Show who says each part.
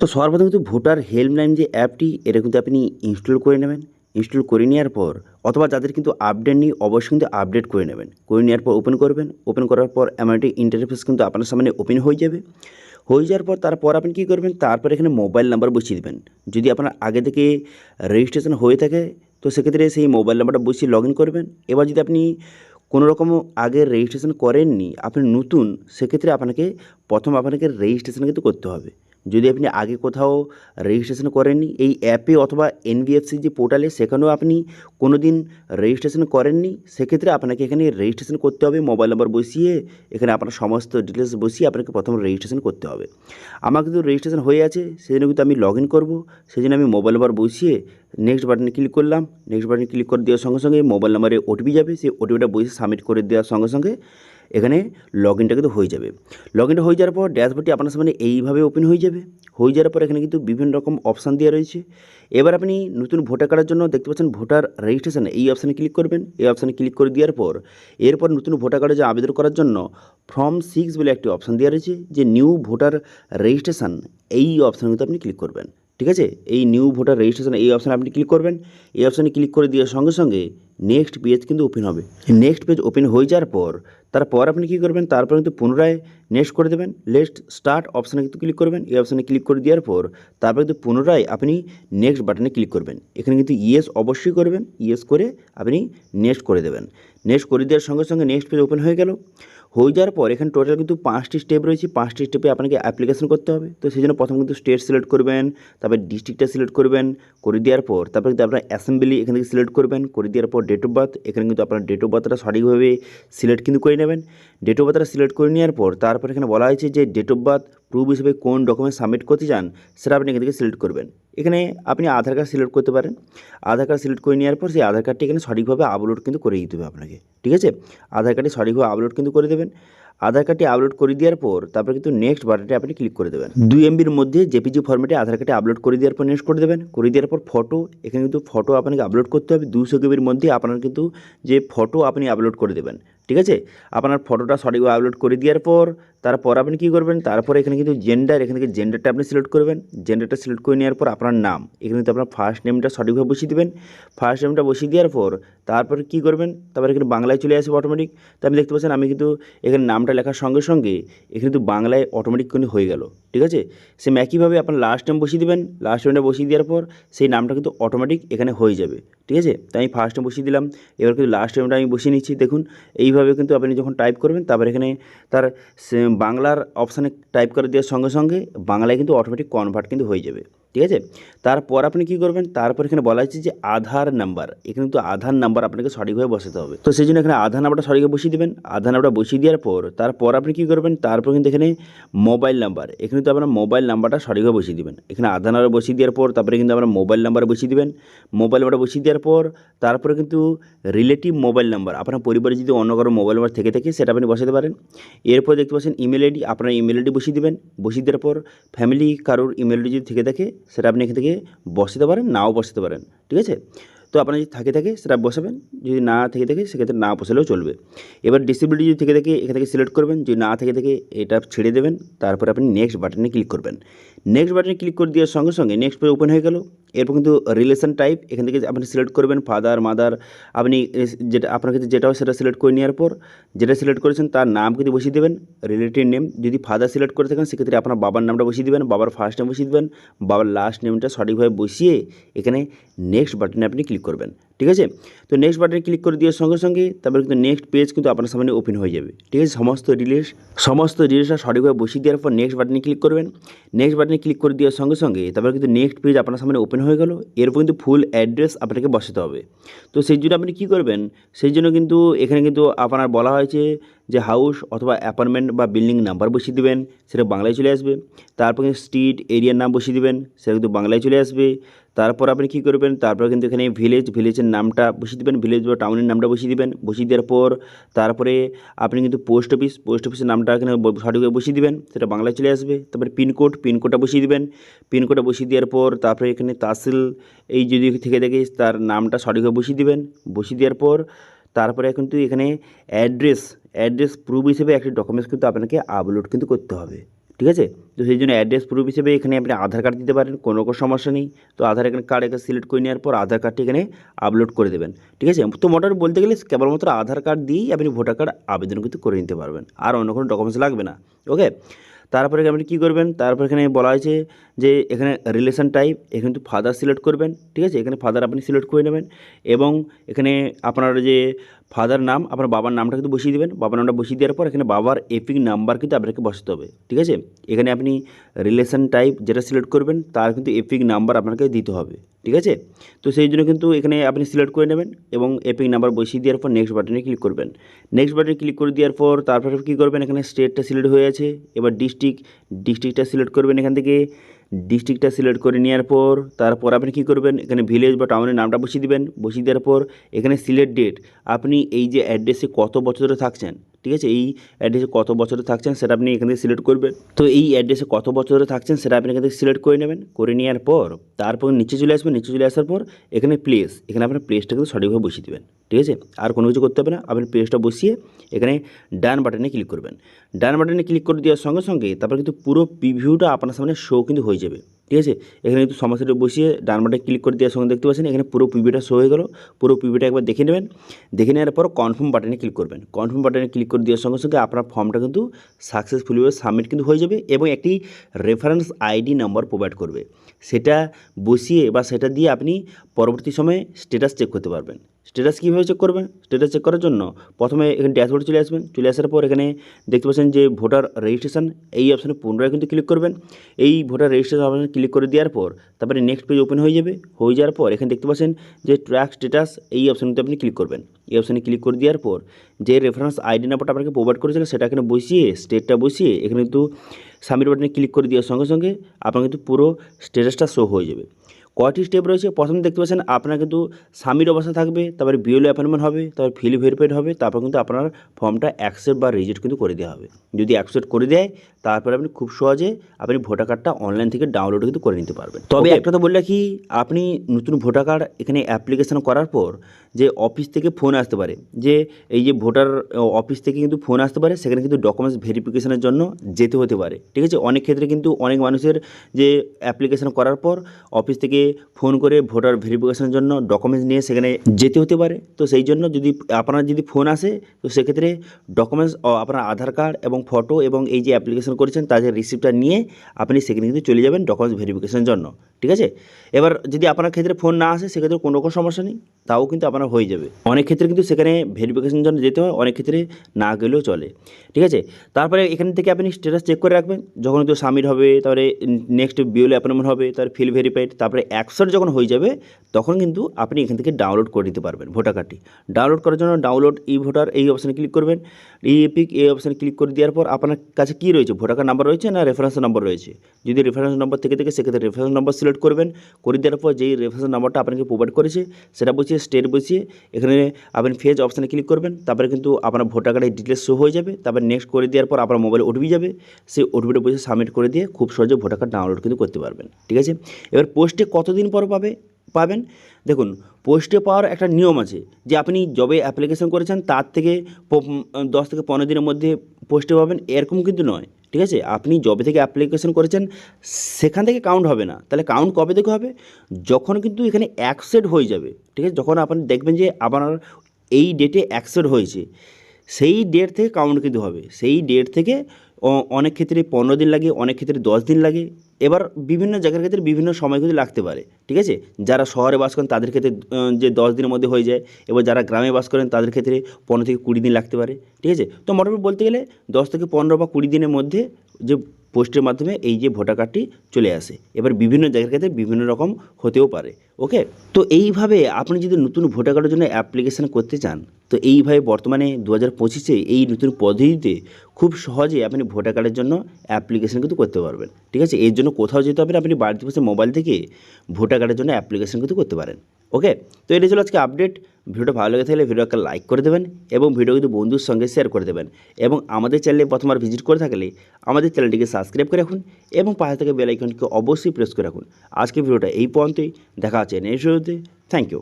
Speaker 1: তো সর্বপ্রথম কিন্তু ভোটার হেল্পলাইন যে অ্যাপটি এটা কিন্তু আপনি ইনস্টল করে নেবেন। ইনস্টল করে নেওয়ার পর, অথবা যাদের কিন্তু আপডেট নেই, অবশ্যই কিন্তু আপডেট করে নেবেন। করে নেওয়ার পর ওপেন করবেন। ওপেন করার পর এমন একটি ইন্টারফেস কিন্তু আপনার সামনে ওপেন হয়ে যাবে। হয়ে যাওয়ার পর তারপর আপনি কী করবেন? তারপর এখানে মোবাইল নাম্বার বসিয়ে দেবেন। যদি আপনার আগে থেকে রেজিস্ট্রেশন হয়ে থাকে, তো সেক্ষেত্রে সেই মোবাইল নাম্বারটা বসিয়ে লগ করবেন। এবার যদি আপনি কোনো রকম আগে রেজিস্ট্রেশন করেননি, আপনি নতুন, সেক্ষেত্রে আপনাকে, প্রথম আপনাকে রেজিস্ট্রেশন কিন্তু করতে হবে। যদি আপনি আগে কোথাও রেজিস্ট্রেশন করেননি, এই অ্যাপে অথবা এনবিএফসি যে পোর্টালে সেখানেও আপনি কোনো দিন রেজিস্ট্রেশন করেননি, সেক্ষেত্রে আপনাকে এখানে রেজিস্ট্রেশন করতে হবে মোবাইল নাম্বার বসিয়ে এখানে আপনার সমস্ত ডিটেলস বসিয়ে আপনাকে প্রথম রেজিস্ট্রেশন করতে হবে। আমার কিন্তু রেজিস্ট্রেশন হয়ে আছে সেই জন্য কিন্তু আমি লগ ইন করব সেই জন্য আমি মোবাইল নাম্বার বসিয়ে নেক্সট বাটনে ক্লিক করলাম নেক্সট বাটনে ক্লিক করে দেওয়ার সঙ্গে সঙ্গে মোবাইল নাম্বারে ওটিপি যাবে, সেই ওটিপিটা বসে সাবমিট করে দেওয়ার সঙ্গে সঙ্গে এখানে লগ ইনটা কিন্তু হয়ে যাবে। লগ ইনটা হয়ে যাওয়ার পর ড্যাশবোর্ডটি আপনার সামনে এইভাবে ওপেন হয়ে যাবে। হয়ে যাওয়ার পর এখানে কিন্তু বিভিন্ন রকম অপশান দেওয়া রয়েছে। এবার আপনি নতুন ভোটার কার্ডের জন্য দেখতে পাচ্ছেন ভোটার রেজিস্ট্রেশন এই অপশানে ক্লিক করবেন। এই অপশানে ক্লিক করে দেওয়ার পর এরপর নতুন ভোটার কার্ডে যে আবেদন করার জন্য ফর্ম সিক্স বলে একটি অপশান দেওয়া রয়েছে যে নিউ ভোটার রেজিস্ট্রেশন এই অপশানে কিন্তু আপনি ক্লিক করবেন। ঠিক আছে? এই নিউ ভোটার রেজিস্ট্রেশন এই অপশানে আপনি ক্লিক করবেন। এই অপশানে ক্লিক করে দেওয়ার সঙ্গে সঙ্গে নেক্সট পেজ কিন্তু ওপেন হবে। নেক্সট পেজ ওপেন হয়ে যাওয়ার পর তারপর আপনি কী করবেন? তারপর কিন্তু পুনরায় নেক্সট করে দেবেন। লেস্ট স্টার্ট অপশানে কিন্তু ক্লিক করবেন। এই অপশানে ক্লিক করে দেওয়ার পর তারপর কিন্তু পুনরায় আপনি নেক্সট বাটনে ক্লিক করবেন। এখানে কিন্তু ইয়েস অবশ্যই করবেন। ইয়েস করে আপনি নেক্সট করে দেবেন। নেক্সট করে দেওয়ার সঙ্গে সঙ্গে নেক্সট পেজ ওপেন হয়ে গেল। হয়ে যাওয়ার পর এখানে টোটাল কিন্তু পাঁচটি স্টেপ রয়েছে। পাঁচটি স্টেপে আপনাকে অ্যাপ্লিকেশন করতে হবে। তো সেই জন্য প্রথম কিন্তু স্টেট সিলেক্ট করবেন, তারপর ডিস্ট্রিক্টটা সিলেক্ট করবেন, করে দেওয়ার পর তারপরে কিন্তু আপনার অ্যাসেম্বলি এখান থেকে সিলেক্ট করবেন, করে দেওয়ার পর ডেট অফ বার্থ এখানে কিন্তু আপনার ডেট অফ বার্থটা সঠিকভাবে সিলেক্ট কিন্তু করে নেবেন। ডেট অফ বার্থটা সিলেক্ট করে নেওয়ার পর তারপর এখানে বলা হয়েছে যে ডেট অফ বার্থ প্রুফ হিসেবে কোন ডকুমেন্ট সাবমিট করতে চান, সেটা আপনি এখান থেকে সিলেক্ট করবেন। এখানে আপনি আধার কার্ড সিলেক্ট করতে পারেন। আধার কার্ড সিলেক্ট করে নেওয়ার পর সেই আধার কার্ডটি এখানে সঠিকভাবে আপলোড কিন্তু করে দিতে হবে আপনাকে। ঠিক আছে? আধার কার্ডটি সঠিকভাবে আপলোড কিন্তু করে দেবেন। আধার কার্ডটি আপলোড করে দেওয়ার পর, তারপর কিন্তু নেক্সট বাটনটি আপনি ক্লিক করে দেবেন। দুই এমবির মধ্যে জেপিজি ফর্মেটে আধার কার্ডটি আপলোড করে দেওয়ার পর নেক্সট করে দেবেন। করে দেওয়ার পর ফটো এখানে কিন্তু ফটো আপনাকে আপলোড করতে হবে। দুশো কেবির মধ্যে আপনার কিন্তু যে ফটো আপনি আপলোড করে দেবেন। ঠিক আছে? আপনার ফটোটা সঠিকভাবে আপলোড করে দেওয়ার পর, তারপর আপনি কী করবেন? তারপর এখানে কিন্তু জেন্ডার এখানে থেকে জেন্ডারটা আপনি সিলেক্ট করবেন। জেন্ডারটা সিলেক্ট করে নেওয়ার পর আপনার নাম। এখানে কিন্তু আপনার ফার্স্ট নেমটা সঠিকভাবে বসিয়ে দেবেন। ফার্স্ট নেমটা বসিয়ে দেওয়ার পর, তারপর কী করবেন? তারপর এখানে বাংলায় চলে আসবে অটোমেটিক তো আপনি দেখতে পাচ্ছেন, আমি কিন্তু এখানে নামটা লেখার সঙ্গে সঙ্গে এখানে কিন্তু বাংলায় অটোমেটিক কিন্তু হয়ে গেল, ঠিক আছে? সেম একইভাবে আপনার লাস্ট নেম বসিয়ে দেবেন লাস্ট নেমটা বসিয়ে দেওয়ার পর সেই নামটা কিন্তু অটোমেটিক এখানে হয়ে যাবে, ঠিক আছে? তাই আমি ফার্স্ট নেম বসিয়ে দিলাম, এবার কিন্তু লাস্ট নেমটা আমি বসিয়ে নিচ্ছি, দেখুন, এইভাবে কিন্তু আপনি যখন টাইপ করবেন, তারপর এখানে তার বাংলার অপশানে টাইপ করে দেওয়ার সঙ্গে সঙ্গে বাংলায় কিন্তু অটোমেটিক কনভার্ট কিন্তু হয়ে যাবে। ঠিক আছে? তারপর আপনি কী করবেন? তারপর এখানে বলা হয়েছে যে আধার নাম্বার। এখানে কিন্তু আধার নাম্বার আপনাকে সঠিকভাবে বসাতে হবে। তো সেই জন্য এখানে আধার নাম্বারটা সঠিকভাবে বসিয়ে দেবেন। আধার নাম্বারটা বসিয়ে দেওয়ার পর, তারপর আপনি কী করবেন? তারপর কিন্তু এখানে মোবাইল নাম্বার। এখানে তো আপনার মোবাইল নাম্বারটা সঠিকভাবে বসিয়ে দেবেন। এখানে আধার নাম্বার বসিয়ে দেওয়ার পর, তারপরে কিন্তু আপনার মোবাইল নাম্বার বসিয়ে দেবেন। মোবাইল নাম্বারটা বসিয়ে দেওয়ার পর, তারপরে কিন্তু রিলেটিভ মোবাইল নাম্বার, আপনার পরিবারে যদি অন্য কারও মোবাইল নাম্বার থেকে থাকে, সেটা আপনি বসাতে পারেন। এরপর দেখতে পাচ্ছেন ইমেল আইডি আপনার ইমেল আইডি বসিয়ে দেবেন। বসিয়ে দেওয়ার পর ফ্যামিলি কারোর ইমেল আইডি যদি থেকে থাকে সেটা আপনি এখান থেকে বসাতে পারেন, নাও বসাতে পারেন, ঠিক আছে? তো আপনার যদি থাকে থাকে সেটা বসাবেন, যদি না থেকে থাকে সেক্ষেত্রে না বসালেও চলবে। এবার ডিসেবিলিটি যদি থেকে থাকে, এখান থেকে সিলেক্ট করবেন, যদি না থেকে থাকে এটা ছেড়ে দেবেন, তারপর আপনি নেক্সট বাটনে ক্লিক করবেন। নেক্সট বাটনে ক্লিক করে দেওয়ার সঙ্গে সঙ্গে নেক্সট পেজ ওপেন হয়ে গেল। এরপর কিন্তু রিলেশন টাইপ এখান থেকে আপনি সিলেক্ট করবেন ফাদার মাদার আপনি যেটা, আপনার কাছে যেটা হয় সেটা সিলেক্ট করে নেওয়ার পর, যেটা সিলেক্ট করেছেন তার নাম কিন্তু বসিয়ে দেবেন রিলেটিভ নেম যদি ফাদার সিলেক্ট করে থাকেন সেক্ষেত্রে আপনার বাবার নামটা বসিয়ে দেবেন, বাবার ফার্স্ট নেম বসিয়ে দেবেন, বাবার লাস্ট নেমটা সঠিকভাবে বসিয়ে এখানে নেক্সট বাটনে আপনি ক্লিক করবেন। ঠিক আছে? তো নেক্সট বাটনে ক্লিক করে দেওয়ার সঙ্গে সঙ্গে তারপরে কিন্তু নেক্সট পেজ কিন্তু আপনার সামনে ওপেন হয়ে যাবে। ঠিক আছে? সমস্ত রিলেস সমস্ত রিলেসটা সঠিকভাবে বসিয়ে দেওয়ার পর নেক্সট বাটনে ক্লিক করবেন। নেক্সট বাটনে ক্লিক করে দেওয়ার সঙ্গে সঙ্গে তারপরে কিন্তু নেক্সট পেজ আপনার সামনে ওপেন হয়ে গেল। এরপর কিন্তু ফুল অ্যাড্রেস আপনাকে বসাতে হবে। তো সেই জন্য আপনি কী করবেন? সেই জন্য কিন্তু এখানে কিন্তু আপনার বলা হয়েছে যে হাউস অথবা অ্যাপার্টমেন্ট বা বিল্ডিং নাম্বার বসিয়ে দেবেন, সেটা বাংলায় চলে আসবে। তারপর স্ট্রিট এরিয়ার নাম বসিয়ে দেবেন, সেটা কিন্তু বাংলায় চলে আসবে। তারপর আপনি কী করবেন? তারপর কিন্তু এখানে ভিলেজ ভিলেজের নামটা বসিয়ে দেবেন। ভিলেজ বা টাউনের নামটা বসিয়ে দেবেন। বসিয়ে দেওয়ার পর তারপরে আপনি কিন্তু পোস্ট অফিস পোস্ট অফিসের নামটা এখানে সঠিকভাবে বসিয়ে দিবেন। সেটা বাংলায় চলে আসবে। তারপরে পিনকোড পিনকোডটা বসিয়ে দিবেন। পিনকোডটা বসিয়ে দেওয়ার পর তারপরে এখানে তাহসিল, এই যদি থেকে থাকে তার নামটা সঠিকভাবে বসিয়ে দেবেন। বসিয়ে দেওয়ার পর তারপরে কিন্তু এখানে অ্যাড্রেস অ্যাড্রেস প্রুফ হিসেবে একটি ডকুমেন্টস কিন্তু আপনাকে আপলোড কিন্তু করতে হবে। ঠিক আছে? তো সেই জন্য অ্যাড্রেস প্রুফ হিসেবে এখানে আপনি আধার কার্ড দিতে পারেন, কোনো রকম সমস্যা নেই। তো আধার কার্ড এখানে সিলেক্ট করে নেওয়ার পর আধার কার্ডটি এখানে আপলোড করে দেবেন। ঠিক আছে? তো মোটামুটি বলতে গেলে কেবলমাত্র আধার কার্ড দিয়েই আপনি ভোটার কার্ড আবেদন কিন্তু করে নিতে পারবেন। আর অন্য কোনো ডকুমেন্টস লাগবে না। ওকে তারপরে আপনি কী করবেন? তারপর এখানে বলা হয়েছে যে এখানে রিলেশন টাইপ এখানে কিন্তু ফাদার সিলেক্ট করবেন। ঠিক আছে? এখানে ফাদার আপনি সিলেক্ট করে নেবেন। এবং এখানে আপনার যে ফাদার নাম, আপনার বাবার নামটা কিন্তু বসিয়ে দেবেন। বাবার নামটা বসিয়ে দেওয়ার পর এখানে বাবার এপিক নাম্বার কিন্তু আপনাকে বসাতে হবে, ঠিক আছে? এখানে আপনি রিলেশন টাইপ যেটা সিলেক্ট করবেন, তার কিন্তু এপিক নাম্বার আপনাকে দিতে হবে, ঠিক আছে? তো সেই জন্য কিন্তু এখানে আপনি সিলেক্ট করে নেবেন এবং এপিক নাম্বার বসিয়ে দেওয়ার পর নেক্সট বাটনে ক্লিক করবেন। নেক্সট বাটনে ক্লিক করে দেওয়ার পর তারপরে কী করবেন? এখানে স্টেটটা সিলেক্ট হয়ে আছে। এবার ডিস্ট্রিক্ট ডিস্ট্রিক্টটা সিলেক্ট করবেন এখান থেকে। ডিস্ট্রিক্টটা সিলেক্ট করে নেওয়ার পর, তারপর আপনি কি করবেন? এখানে ভিলেজ বা টাউনের নামটা বসিয়ে দেবেন। বসিয়ে দেওয়ার পর এখানে সিলেক্ট ডেট আপনি এই যে অ্যাড্রেসে কত বছর ধরে থাকছেন? ঠিক আছে? এই অ্যাড্রেসে কত বছরে থাকছেন সেটা আপনি এখান থেকে সিলেক্ট করবেন। তো এই অ্যাড্রেসে কত বছরে থাকছেন সেটা আপনি এখান থেকে সিলেক্ট করে নেবেন। করে নেওয়ার পর, তারপর নিচে চলে আসবেন। নিচে চলে আসার পর এখানে প্লেস এখানে আপনার প্লেসটা কিন্তু সঠিকভাবে বসিয়ে দেবেন। ঠিক আছে? আর কোনো কিছু করতে হবে না। আপনি প্লেসটা বসিয়ে এখানে ডান বাটনে ক্লিক করবেন। ডান বাটনে ক্লিক করে দেওয়ার সঙ্গে সঙ্গে তারপর কিন্তু পুরো প্রিভিউটা আপনার সামনে শো কিন্তু হয়ে যাবে। ঠিক আছে? এখানে কিন্তু সমস্যাটা বসিয়ে ডান বাটনে ক্লিক করে দেওয়ার সঙ্গে দেখতে পাচ্ছেন, এখানে পুরো পিভিটা শো হয়ে গেল। পুরো পিভিটা একবার দেখে নেবেন। দেখে নেওয়ার পর কনফার্ম বাটনে ক্লিক করবেন। কনফার্ম বাটনে ক্লিক করে দেওয়ার সঙ্গে সঙ্গে আপনার ফর্মটা কিন্তু সাকসেসফুলিভাবে সাবমিট কিন্তু হয়ে যাবে এবং একটি রেফারেন্স আইডি নাম্বার প্রোভাইড করবে। সেটা বসিয়ে বা সেটা দিয়ে আপনি পরবর্তী সময়ে স্ট্যাটাস চেক করতে পারবেন। স্ট্যাটাস কীভাবে চেক করবেন? স্ট্যাটাস চেক করার জন্য প্রথমে এখানে ড্যাশবোর্ডে চলে আসবেন। চলে আসার পর এখানে দেখতে পাচ্ছেন যে ভোটার রেজিস্ট্রেশন এই অপশানে পুনরায় কিন্তু ক্লিক করবেন। এই ভোটার রেজিস্ট্রেশন অপশানে ক্লিক করে দেওয়ার পর তারপরে নেক্সট পেজ ওপেন হয়ে যাবে। হয়ে যাওয়ার পর এখানে দেখতে পাচ্ছেন যে ট্র্যাক স্ট্যাটাস এই অপশানটিতে আপনি ক্লিক করবেন। এই অপশানে ক্লিক করে দেওয়ার পর যে রেফারেন্স আইডি নাম্বারটা আপনাকে প্রোভাইড করেছিল সেটা এখানে বসিয়ে স্টেটটা বসিয়ে এখানে কিন্তু সাবমিট বাটনে ক্লিক করে দেওয়ার সঙ্গে সঙ্গে আপনার কিন্তু পুরো স্ট্যাটাসটা শো হয়ে যাবে। কয়টি স্টেপ রয়েছে? প্রথমে দেখতে পাচ্ছেন আপনার কিন্তু স্বামীর অবস্থা থাকবে তারপরে বিএলও অ্যাপয়েন্টমেন্ট হবে তারপর ফিল ভেরিফাইড হবে তারপর কিন্তু আপনার ফর্মটা অ্যাকসেপ্ট বা রিজেক্ট কিন্তু করে দেওয়া হবে। যদি অ্যাকসেপ্ট করে দেয় তারপরে আপনি খুব সহজে আপনি ভোটার কার্ডটা অনলাইন থেকে ডাউনলোড কিন্তু করে নিতে পারবেন। তবে একটা তো বললে কি আপনি নতুন ভোটার কার্ড এখানে অ্যাপ্লিকেশন করার পর যে অফিস থেকে ফোন আসতে পারে যে এই যে ভোটার অফিস থেকে কিন্তু ফোন আসতে পারে সেখানে কিন্তু ডকুমেন্টস ভেরিফিকেশনের জন্য যেতে হতে পারে। ঠিক আছে? অনেক ক্ষেত্রে কিন্তু অনেক মানুষের যে অ্যাপ্লিকেশন করার পর অফিস থেকে ফোন করে ভোটার ভেরিফিকেশনের জন্য ডকুমেন্টস নিয়ে সেখানে যেতে হতে পারে। তো সেই জন্য যদি আপনার যদি ফোন আসে, তো সেক্ষেত্রে ডকুমেন্টস আপনার আধার কার্ড এবং ফটো এবং এই যে অ্যাপ্লিকেশন করেছেন তাদের রিসিপ্টটা নিয়ে আপনি সেখানে কিন্তু চলে যাবেন ডকুমেন্টস ভেরিফিকেশনের জন্য। ঠিক আছে? এবার যদি আপনার ক্ষেত্রে ফোন না আসে, সেক্ষেত্রে কোনো রকম সমস্যা নেই, তাও কিন্তু আপনার হয়ে যাবে। অনেক ক্ষেত্রে কিন্তু সেখানে ভেরিফিকেশনের জন্য যেতে হয়, অনেক ক্ষেত্রে না গেলেও চলে, ঠিক আছে? তারপরে এখান থেকে আপনি স্ট্যাটাস চেক করে রাখবেন, যখন তো সাবমিট হবে, তারপরে নেক্সট বিওলে অ্যাপয়েন্টমেন্ট হবে তারপরে ফিল ভেরিফাইড তারপরে অ্যাকসেপ্ট যখন হয়ে যাবে, তখন কিন্তু আপনি এখান থেকে ডাউনলোড করে দিতে পারবেন ভোটার কার্ডটি ডাউনলোড করার জন্য ডাউনলোড ই ভোটার এই অপশানে ক্লিক করবেন ই এপিক এই অপশানে ক্লিক করে দেওয়ার পর আপনার কাছে কী রয়েছে? ভোটার কার্ড নাম্বার রয়েছে না রেফারেন্স নাম্বার রয়েছে? যদি রেফারেন্স নাম্বার থেকে থেকে, সেক্ষেত্রে রেফারেন্স নাম্বার সিলেক্ট করবেন করে দেওয়ার পর যেই রেফারেন্স নাম্বারটা আপনাকে প্রোভাইড করেছে, সেটা বসিয়ে স্টেট বসিয়ে, এখানে আপনি ফেজ অপশানে ক্লিক করবেন, তারপরে কিন্তু আপনার ভোটার কার্ডের ডিটেলস শো হয়ে যাবে, তারপরে নেক্সট করে দেওয়ার পর আপনার মোবাইল ওটিপি যাবে, সেই ওটিপিটা বসে সাবমিট করে দিয়ে খুব সহজে ভোটার কার্ড ডাউনলোড কিন্তু করতে পারবেন, ঠিক আছে? এবার পোস্টে কতদিন পর পাবে, পাবেন? দেখুন পোস্টে পাওয়ার একটা নিয়ম আছে, যে আপনি যবে অ্যাপ্লিকেশন করেছেন, তার থেকে দশ থেকে পনেরো দিনের মধ্যে পোস্টে পাবেন, এরকম কিন্তু নয়। ঠিক আছে? আপনি জবে থেকে অ্যাপ্লিকেশন করেছেন, সেখান থেকে কাউন্ট হবে না। তাহলে কাউন্ট কবে থেকে হবে? যখন কিন্তু এখানে অ্যাকসেপ্ট হয়ে যাবে, ঠিক আছে? যখন আপনি দেখবেন যে আপনার এই ডেটে অ্যাকসেপ্ট হয়েছে, সেই ডেট থেকে কাউন্ট কিন্তু হবে। সেই ডেট থেকে অনেক ক্ষেত্রে পনেরো দিন লাগে, অনেক ক্ষেত্রে দশ দিন লাগে। এবার বিভিন্ন জায়গার ক্ষেত্রে বিভিন্ন সময় কিন্তু লাগতে পারে, ঠিক আছে? যারা শহরে বাস করেন তাদের ক্ষেত্রে যে দশ দিনের মধ্যে হয়ে যায়, এবার যারা গ্রামে বাস করেন তাদের ক্ষেত্রে পনেরো থেকে কুড়ি দিন লাগতে পারে, ঠিক আছে? তো মোটামুটি বলতে গেলে দশ থেকে পনেরো বা কুড়ি দিনের মধ্যে যে পোস্টের মাধ্যমে এই যে ভোটার কার্ডটি চলে আসে, এবার বিভিন্ন জায়গার ক্ষেত্রে বিভিন্ন রকম হতেও পারে, ওকে? তো এইভাবে আপনি যদি নতুন ভোটার কার্ডের জন্য অ্যাপ্লিকেশন করতে চান, তো এইভাবে বর্তমানে দু হাজার পঁচিশে এই নতুন পদ্ধতিতে খুব সহজে আপনি ভোটার কার্ডের জন্য অ্যাপ্লিকেশন কিন্তু করতে পারবেন, ঠিক আছে? এর জন্য কোথাও যেতে হবে না, আপনি বাড়িতে বসে মোবাইল থেকে ভোটার কার্ডের জন্য অ্যাপ্লিকেশন কিন্তু করতে পারেন। ওকে তো এটা ছিল আজকে আপডেট ভিডিওটা ভালো লেগে থাকলে ভিডিও একটা লাইক করে দেবেন এবং ভিডিও কিন্তু বন্ধুর সঙ্গে শেয়ার করে দেবেন। এবং আমাদের চ্যানেলে প্রথমবার ভিজিট করে থাকলে আমাদের চ্যানেলটিকে সাবস্ক্রাইব করে রাখুন এবং পাশে থেকে বেলাইকনকে অবশ্যই প্রেস করে রাখুন। আজকে ভিডিওটা এই পর্যন্তই। দেখা হচ্ছে নেক্সট ভিডিওতে থ্যাংক ইউ